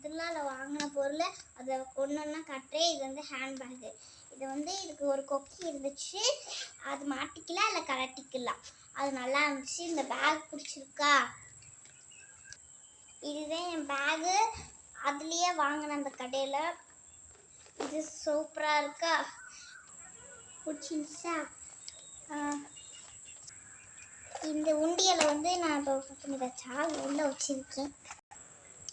திருவிழாவில் வாங்கின பொருளை அதை ஒன்று ஒன்றா இது வந்து ஹேண்ட்பேக்கு இது வந்து இதுக்கு ஒரு கொக்கி இருந்துச்சு. அது மாட்டிக்கலாம் இல்லை கலட்டிக்கலாம். அது நல்லா இருந்துச்சு. இந்த பேக் பிடிச்சிருக்கா? இதுதான் என் பேகு அதுலேயே வாங்கின அந்த கடையில். இது சூப்பராக இருக்கா? பிடிச்சிருச்சா? இந்த உண்டியலை வந்து நான் இப்போ பண்ணி வச்சா உள்ள வச்சுருக்கேன்.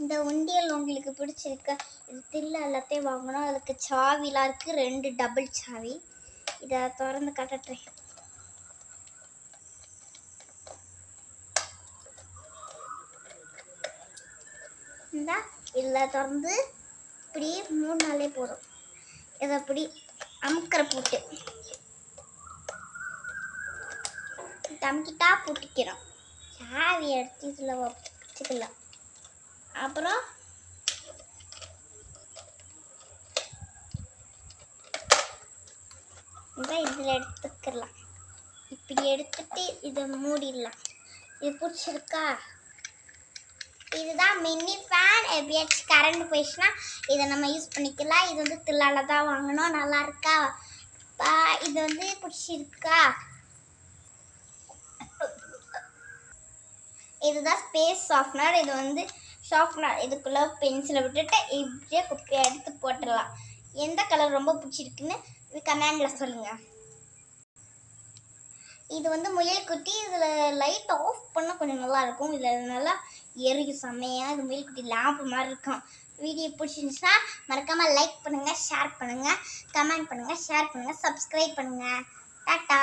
இந்த உண்டியல் உங்களுக்கு பிடிச்சிருக்க? இது தில்லு எல்லாத்தையும் வாங்கணும். அதுக்கு சாவிலாம் இருக்குது ரெண்டு டபுள் சாவி. இதை திறந்து காட்டுறேன் இந்தா இதில் திறந்து இப்படி மூணு நாளே போதும். இதை அப்படி அமுக்கிற பூட்டு. தம்பிக்கிட்டா பூட்டிக்கிறோம். சாவி எடுத்து இதில் வச்சுக்கலாம். அப்புறம் இந்த இதில் எடுத்துக்கலாம். இப்படி எடுத்துட்டு இதை மூடிடலாம். இது பிடிச்சிருக்கா? இதுதான் மினி ஃபேன் எப்படியாச்சும் கரண்ட் போயிடுச்சுன்னா இதை நம்ம யூஸ் பண்ணிக்கலாம். இது வந்து தில்லால தான் வாங்கினோம் நல்லா இருக்கா? பா- இது வந்து பிடிச்சிருக்கா? இதுதான் ஸ்பேஸ் சாஃப்ட்னர் இது வந்து ஷார்ப்னர் இதுக்குள்ளே பென்சிலை விட்டுட்டு இப்படியே குப்பையை எடுத்து போட்டுடலாம். எந்த கலர் ரொம்ப பிடிச்சிருக்குன்னு கமெண்டில் சொல்லுங்கள் இது வந்து முயல் குட்டி இதில் லைட் ஆஃப் பண்ணால் கொஞ்சம் நல்லா இருக்கும். இதில் நல்லா எரியும் செம்மையாக இது முயல் குட்டி லேம்ப் மாதிரி இருக்கும். வீடியோ பிடிச்சிருந்துச்சுன்னா மறக்காமல் லைக் பண்ணுங்கள் ஷேர் பண்ணுங்கள் கமெண்ட் பண்ணுங்கள் ஷேர் பண்ணுங்கள் சப்ஸ்கிரைப் பண்ணுங்கள் டாட்டா!